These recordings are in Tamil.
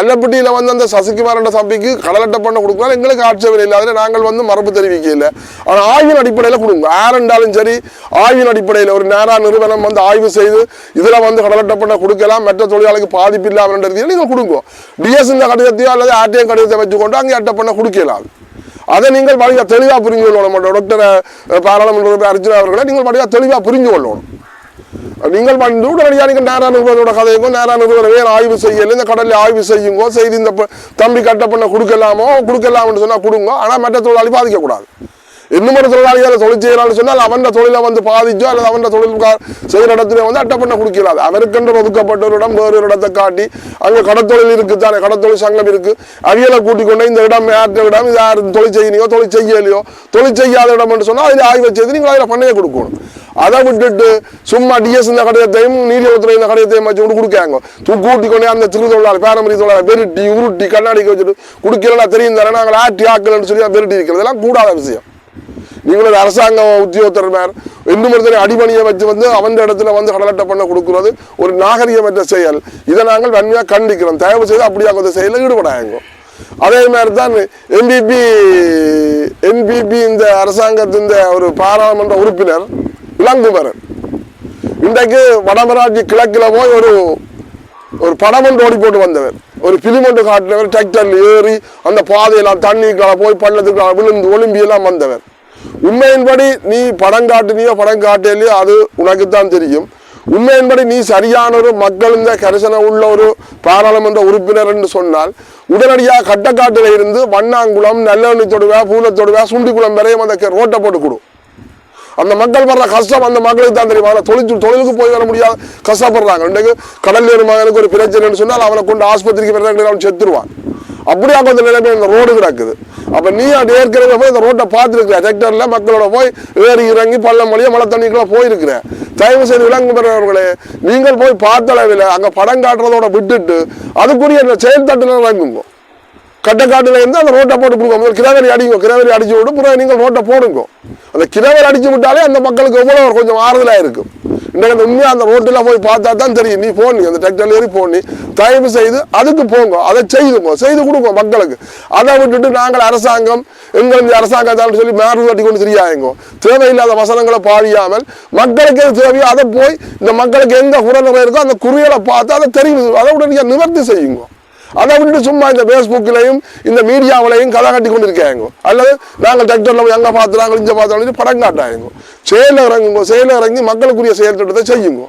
அல்லப்பட்டியில் வந்து அந்த சசிகுமாரண்ட சபைக்கு கடலட்டை பண்ண கொடுக்கலாம் எங்களுக்கு ஆட்சேபம் இல்லை. அதில் நாங்கள் வந்து மறுப்பு தெரிவிக்கல. ஆனால் ஆய்வின் அடிப்படையில் கொடுங்க. யாருண்டாலும் சரி ஆய்வின் அடிப்படையில் ஒரு நேரா நிறுவனம் வந்து ஆய்வு செய்து இதில் வந்து கடலட்டை பண்ண கொடுக்கலாம் மற்ற தொழிலாளிக்கு பாதிப்பு இல்லாமல் நீங்கள் கொடுங்க. டிஎஸ் இந்த கடிதத்தையோ அல்லது ஆர்டிஎம் கடிதத்தை வச்சுக்கொண்டு அங்கே அட்டை பண்ண கொடுக்கலாம். அதை நீங்கள் படிக்க தெளிவாக புரிஞ்சு கொள்ளணும். டாக்டர் பாராளுமன்ற உறுப்பினர் அர்ஜுனா அவர்களை நீங்கள் படிக்க தெளிவாக புரிஞ்சு கொள்ளணும். நீங்கள் வந்து உடனடியாக நீங்கள் நேரா நிறுவனோட கதையுங்கோ நேரா நிறுவனம் வேறு ஆய்வு செய்யல இந்த கடலில் ஆய்வு செய்யுங்கோ செய்து இந்த தம்பி கட்ட பண்ண கொடுக்கலாமோ கொடுக்கலாம்னு சொன்னால் கொடுங்க ஆனால் மற்ற தொழிலாளி பாதிக்கக்கூடாது. இன்னும் ஒரு தொழிலாளிகளை தொழில் செய்யலாம்னு சொன்னால் அவன் தொழிலை வந்து பாதிச்சோ அல்லது அவன் தொழில் செய்கிற இடத்துல வந்து அட்டை பண்ண கொடுக்கலாது. அவருக்கென்று ஒதுக்கப்பட்ட ஒரு இடம் வேறு ஒரு இடத்தை காட்டி அங்கே கடத்தொழில் இருக்கு தானே கடத்தொழில் சங்கம் இருக்குது அவியலை கூட்டிக் கொண்டு இந்த இடம் யார்கிட்ட இடம் இது யார் தொழில் செய்யலையோ தொழில் செய்யலையோ தொழில் செய்யாத இடம் சொன்னால் அதில் ஆய்வு செய்து நீங்கள் அதில் பண்ணையை கொடுக்கணும். அதை விட்டுட்டு சும்மா டிஎஸ் இந்த கடிதத்தையும் நீதிபத்திரம் இந்த கடிதத்தையும் வச்சு கொண்டு கொடுக்காங்க. தூ கூட்டி கொண்டு அந்த திரு தொழிலாளர் பாரம்பரிய தொழிலாளர் பெருட்டி உருட்டி கண்ணாடிக்கு வச்சுட்டு குடிக்கிறனா தெரியும் தரேன் நாங்கள் ஆட்டி ஆக்கலன்னு சொல்லி பெருட்டி இருக்கிறது. கூடாத விஷயம். நீங்களும் அரசாங்கம் அரசாங்க உத்தியோகத்தர் மேல் இன்னும் ஒருத்தரை அடிபணியை வச்சு வந்து அவன் இடத்துல வந்து கடலட்டை பண்ண கொடுக்குறது ஒரு நாகரிகமற்ற செயல். இதை நாங்கள் வன்மையாக கண்டிக்கிறோம். தயவு செய்து அப்படியாக அந்த செயலில் ஈடுபடாங்க அதே மாதிரி தான் எம்பிபி என்பிபி இந்த அரசாங்கத்தின் இந்த ஒரு பாராளுமன்ற உறுப்பினர் இளங்குமரன் இன்றைக்கு வடமராட்சி கிழக்கில் போய் ஒரு ஒரு படம் ஒன்று ஓடி போட்டு வந்தவர். ஒரு பிலிம் ஒன்று காட்டினவர் டிராக்டர்ல ஏறி அந்த பாதையெல்லாம் தண்ணிக்குள்ள போய் பள்ளத்துக்குள்ள விழுந்து ஒலிம்பியெல்லாம் வந்தவர். உண்மையின்படி நீ படம் காட்டினியோ படம் காட்டியலையோ அது உனக்குத்தான் தெரியும். உண்மையின்படி நீ சரியான ஒரு மக்கள் இந்த கரிசன உள்ள ஒரு பாராளுமன்ற உறுப்பினர் என்று சொன்னால் உடனடியாக கட்டக்காட்டில் இருந்து வண்ணாங்குளம் நல்லெண்ணி தொடுவா பூலத்தொடுவா சுண்டிக்குளம் வரையும் அந்த ரோட்டை போட்டு கொடு. அந்த மக்கள் வர்ற கஷ்டம் அந்த மக்களுக்கு தான் தெரியும். அதில் தொழில் தொழிலுக்கு போய் வர முடியாது. கஷ்டப்படுறாங்க. இன்றைக்கு கடல் ஏறு மகனுக்கு ஒரு பிரச்சனைன்னு சொன்னால் அவனை கொண்டு ஆஸ்பத்திரிக்கு வர்றாங்க அவன் செத்துருவான். அப்படியா கொஞ்சம் நிலைமை இந்த ரோடு கிடக்குது. அப்போ நீ அது ஏற்கனவே போய் இந்த ரோட்டை பார்த்துருக்கிற. செக்டரில் மக்களோட போய் ஏறி இறங்கி பள்ளம் வழியாக மழை தண்ணிக்குள்ளே போயிருக்கிறேன் தயவு செய்து விலங்கு பெறவர்களே நீங்கள் போய் பார்த்தளவில் அங்கே படம் காட்டுறதோட விட்டுட்டு அதுக்குரிய இந்த செயல் தட்டில் இறங்குங்க. கட்டக்காட்டில் இருந்து அந்த ரோட்டை போட்டு கொடுங்க முதல்ல கிரவரி அடிங்க கிரவரி அடிச்சு விட்டு பிறகு நீங்கள் ரோட்டை போடுங்க. அந்த கிரவரி அடிச்சு விட்டாலே அந்த மக்களுக்கு எவ்வளோ கொஞ்சம் ஆறுதலாக இருக்கும். இன்றைக்கு அந்த உண்மையாக அந்த ரோட்டில் போய் பார்த்தா தான் தெரியும். நீ போனி அந்த டிராக்டர்ல ஏறி போனி தயவு செய்து அதுக்கு போங்க. அதை செய்துங்க செய்து கொடுங்க மக்களுக்கு. அதை விட்டுட்டு நாங்கள் அரசாங்கம் எங்களுக்கு அரசாங்கத்தால் சொல்லி மேறு கட்டி கொண்டு தெரியாதுங்க தேவையில்லாத வசனங்களை பாழியாமல் மக்களுக்கு எது தேவையோ அதை போய் இந்த மக்களுக்கு எந்த குறை இருக்கோ அந்த குறிகளை பார்த்து அதை தெரியுது அதை உடனே நிவர்த்தி செய்யுங்க. அதை விட்டு சும்மா இந்த ஃபேஸ்புக்கிலையும் இந்த மீடியாவிலையும் கதை கட்டி கொண்டு இருக்காங்க அல்லது நாங்கள் டிராக்டரில் போய் அங்கே பார்த்துறாங்க இங்கே பார்த்தாங்க படம் காட்டாங்க. செயலில் இறங்குங்க செயலில் இறங்கி மக்களுக்குரிய செயல் திட்டத்தை செய்யுங்க.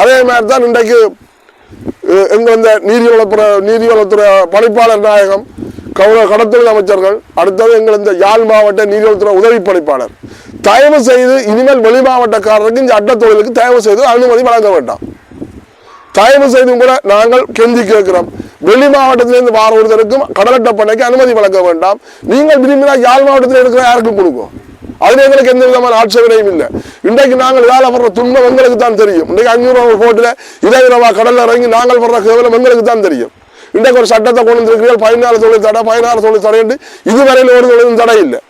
அதே மாதிரி தான் இன்றைக்கு எங்கள் இந்த நீதிவளத்துறை நீதிவளத்துறை பணிப்பாளர் நாயகம் கௌரவ கடத்தொழில் அமைச்சர்கள் அடுத்தது எங்கள் இந்த யாழ் மாவட்ட நீதிவளத்துறை உதவி பணிப்பாளர். தயவு செய்து இனிமேல் வெளி மாவட்டக்காரருக்கு இந்த அட்ட தொழிலுக்கு தயவு செய்து அனுமதி வழங்க வேண்டாம். தயவு செய்தும் கூட நாங்கள் கெஞ்சி கேட்கிறோம். வெளி மாவட்டத்திலிருந்து வார ஒருத்தருக்கும் கடலட்ட பண்ணைக்கு அனுமதி வழங்க வேண்டாம். நீங்கள் விரும்பினால் யாழ் மாவட்டத்தில் இருக்கிற யாருக்கும் கொடுக்கும். அதுல எங்களுக்கு எந்த விதமான ஆட்சேபனையும் இல்லை. இன்றைக்கு நாங்கள் வேலை படுற துன்பம் எங்களுக்கு தான் தெரியும். இன்றைக்கு அஞ்சூறு ரூபா போட்டுல இருபது ரூபா கடலில் இறங்கி நாங்கள் படுற கேவலம் எங்களுக்கு தான் தெரியும். இன்றைக்கு ஒரு சட்டத்தை கொண்டு வந்திருக்கிறீர்கள் பதினாறு தொழில் தடை பதினாறு தொழில் தடைன்ட்டு இதுவரையில் ஒரு தொழிலும் தடை இல்லை.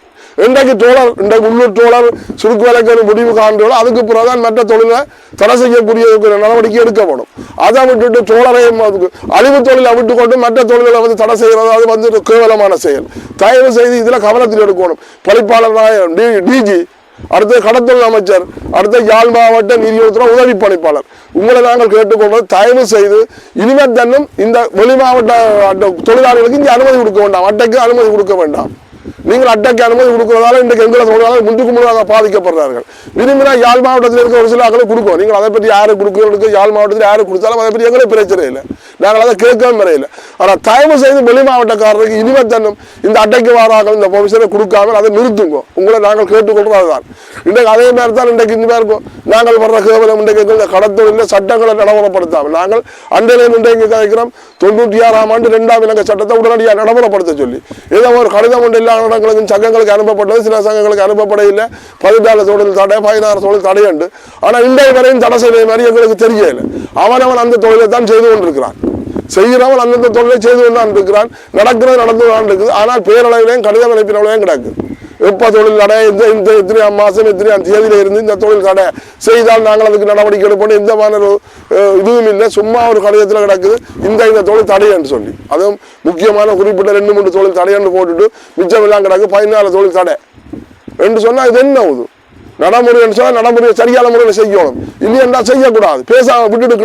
இன்றைக்கு தோழர் இன்றைக்கு உள்ளூர் தோழர் சுருக்கு விலைக்கு முடிவு காண்றோம் அதுக்கு பிறகுதான் மற்ற தொழிலை தடை செய்யக்கூடிய நடவடிக்கை எடுக்கப்படும். அதை விட்டுட்டு தோழரையும் அதுக்கு அழிவு தொழிலை விட்டு கொண்டு மற்ற தொழிலை வந்து தடை செய்யறது அது வந்து கேவலமான செயல். தயவு செய்து இதில் கவனத்தில் எடுக்கணும். பழிப்பாளர் டி டிஜி அடுத்த கடத்தல் அமைச்சர் அடுத்த யாழ் மாவட்ட நீதித்துறை உதவி பணிப்பாளர். உங்களை நாங்கள் கேட்டுக்கொள்வது தயவு செய்து இனிமேல் தன்னும் இந்த வெளி மாவட்ட தொழிலாளர்களுக்கு இங்கே அனுமதி கொடுக்க வேண்டாம். அட்டைக்கு அனுமதி கொடுக்க வேண்டாம். நீங்கள் அட்டாக் அனுமதி கொடுக்கறதால இன்றைக்கு எங்களை சொல்றதால முன்னுக்கு முன்னாக பாதிக்கப்படுறார்கள். விரும்பினா யாழ் மாவட்டத்தில் இருக்க ஒரு சில ஆக்களை கொடுக்கும் நீங்கள் அதை பற்றி யாரு கொடுக்கிறதுக்கு யாழ் மாவட்டத்தில் யாரு கொடுத்தாலும் அதை பற்றி எங்களுக்கு பிரச்சனை இல்லை. நாங்கள் அதை கேட்கவும் முறையில் ஆனால் தயவு செய்து வெளி மாவட்டக்காரருக்கு இனிமே தன்னும் இந்த அட்டைக்கு வாராக இந்த பொமிஷனை கொடுக்காமல் அதை நிறுத்துங்க. உங்களை நாங்கள் கேட்டுக்கொள்றது அதுதான். இன்றைக்கு அதே மாதிரி தான் இன்றைக்கு இனிமே இருக்கும். நாங்கள் வர்ற கேவலம் இன்றைக்கு இந்த கடத்தொழில சட்டங்களை நடைமுறைப்படுத்தாமல் நாங்கள் அன்றைய இன்றைக்கு கேட்கிறோம் தொண்ணூற்றி ஆறாம் ஆண்டு ரெண்டாம் இலங்கை சட்டத்தை உடனடியாக நடைமுறைப்படுத்த சொல்லி. ஏதோ ஒரு கடிதம் ஒன்று எல்லா இடங்களுக்கும் சங்கங்களுக்கு அனுப்பப்பட்டது சில சங்கங்களுக்கு அனுப்பப்பட இல்லை. பதினாலு தொழில் தடை பதினாறு தொழில் தடையுண்டு. ஆனால் இன்றைய வரையும் தடை செய்த மாதிரி எங்களுக்கு தெரியல அவனவன் அந்த தொழிலை தான் செய்து கொண்டிருக்கிறான். செய்கிறவன் அந்தந்த தொழிலை செய்து கொண்டு இருக்கிறான் நடக்கிறது நடந்து தான் இருக்குது ஆனால் பேரளவிலையும் கடிதம் அனுப்பினவளையும் கிடக்கு. எப்போ தொழில் கடை இந்த இந்த இத்தனையாம் மாதம் இத்தனையாம் தேதியில இருந்து இந்த தொழில் கடை செய்தால் நாங்கள் அதுக்கு நடவடிக்கை எடுப்போம் எந்த மாதிரி ஒரு இதுவும் இல்லை. சும்மா ஒரு கடிதத்தில் கிடக்குது இந்த இந்த தொழில் தடைன்னு சொல்லி. அதுவும் முக்கியமான குறிப்பிட்ட ரெண்டு மூணு தொழில் தடைன்னு போட்டுட்டு மிச்சம் எல்லாம் கிடக்கு பதினாலு தொழில் தடை. என்று சொன்னால் இது என்ன ஆகுது நடைமுறைன்னு சொன்னால் நடைமுறையை சரியான முறையில் செய்யணும். இல்லையென்றா செய்யக்கூடாது. பேசாமல் விட்டுட்டு